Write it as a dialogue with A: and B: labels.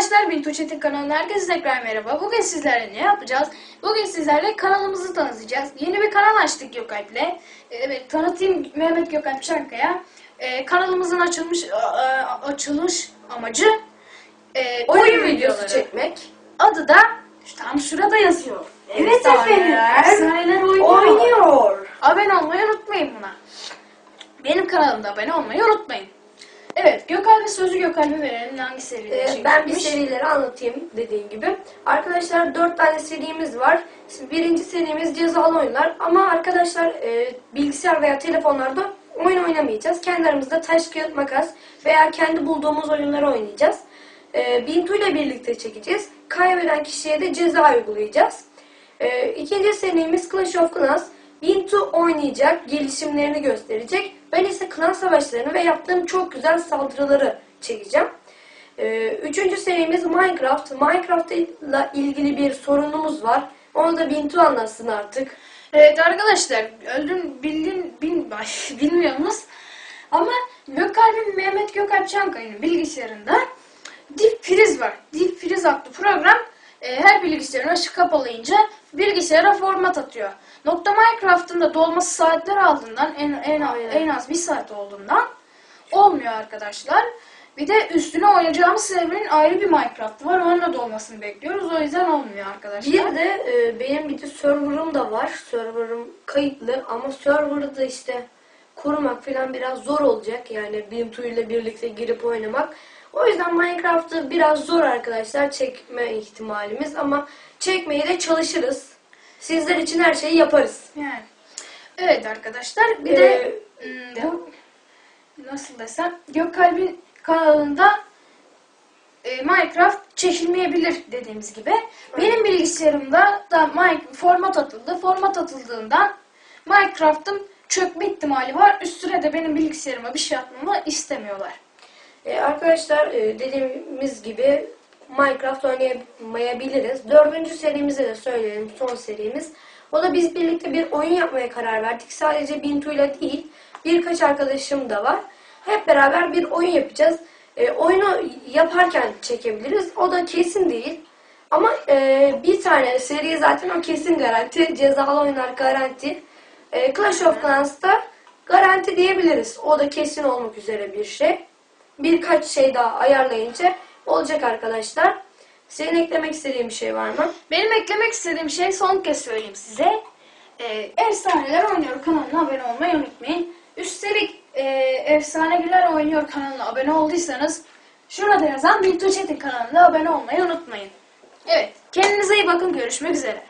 A: Arkadaşlar Bintu Çetin kanalına herkese tekrar merhaba. Bugün sizlerle ne yapacağız? Bugün sizlerle kanalımızı tanıtacağız. Yeni bir kanal açtık Gökalp'le. Ee, Evet tanıtayım Mehmet Gökalp Çankaya. Ee, kanalımızın açılmış açılış amacı e,
B: Oyun videosu çekmek.
A: Adı da tam şurada yazıyor.
B: Evet efendim.
A: Efsaneler oynuyor.
B: Oynuyor.
A: Abone olmayı unutmayın buna. Benim kanalımda abone olmayı unutmayın. Evet Gökalp'e sözü Gökalp'e verelim. Hangi seride
B: Ee, ben bir serileri anlatayım dediğim gibi. Arkadaşlar dört tane serimiz var. Şimdi birinci serimiz cezalı oyunlar. Ama arkadaşlar e, bilgisayar veya telefonlarda oyun oynamayacağız. Kendi aramızda taş kağıt makas veya kendi bulduğumuz oyunları oynayacağız. E, Bintu ile birlikte çekeceğiz. Kaybeden kişiye de ceza uygulayacağız. E, ikinci serimiz Clash of Clans. Bintu oynayacak, gelişimlerini gösterecek. Ben ise klan savaşlarını ve yaptığım çok güzel saldırıları çekeceğim. Ee, üçüncü serimiz Minecraft. Minecraft ile ilgili bir sorunumuz var. Onu da Bintu anlatsın artık.
A: Evet arkadaşlar öldüm bildin bin bilmiyorsunuz. Ama Gökalp'in Mehmet Gökalp Çankaya'nın bilgisayarında Deep Freeze var. Deep Freeze adlı program e, her bilgisayarın açık kapalıyınca bilgisayara format atıyor. Nokta Minecraft'ın da dolması saatler aldığından en, en, en az bir saat olduğundan olmuyor arkadaşlar. Bir de üstüne oynayacağımız serverin ayrı bir Minecraft var. Onun da dolmasını bekliyoruz. O yüzden olmuyor arkadaşlar.
B: Bir de e, benim bir de server'ım da var. Server'ım kayıtlı ama server'ı da işte kurmak falan biraz zor olacak. Yani Bintu ile birlikte girip oynamak. O yüzden Minecraft'ı biraz zor arkadaşlar çekme ihtimalimiz ama çekmeye de çalışırız. Sizler için her şeyi yaparız.
A: Yani. Evet arkadaşlar bir
B: Ee,
A: de hmm, bu nasıl desem Gökalp'in kanalında e, Minecraft çekilmeyebilir dediğimiz gibi. Benim bilgisayarımda da Mi- format atıldı. Format atıldığından Minecraft'ın çökme ihtimali var. Üstüne de benim bilgisayarıma bir şey atmamı istemiyorlar.
B: Ee, arkadaşlar e, dediğimiz gibi Minecraft oynayamayabiliriz. Dördüncü serimize de söyleyelim son serimiz. O da biz birlikte bir oyun yapmaya karar verdik. Sadece Bintu'yla değil birkaç arkadaşım da var. Hep beraber bir oyun yapacağız. E, oyunu yaparken çekebiliriz. O da kesin değil. Ama e, bir tane seri zaten o kesin garanti. Cezalı oyunlar garanti. E, Clash of Clans'ta garanti diyebiliriz. O da kesin olmak üzere bir şey birkaç şey daha ayarlayınca olacak arkadaşlar. Senin eklemek istediğin bir şey var mı?
A: Benim eklemek istediğim şey son kez söyleyeyim size. Ee, Efsaneler Oynuyor kanalına abone olmayı unutmayın. Üstelik e, Efsaneler Oynuyor kanalına abone olduysanız şurada yazan Bintu Çetin kanalına abone olmayı unutmayın. Evet, kendinize iyi bakın. Görüşmek üzere.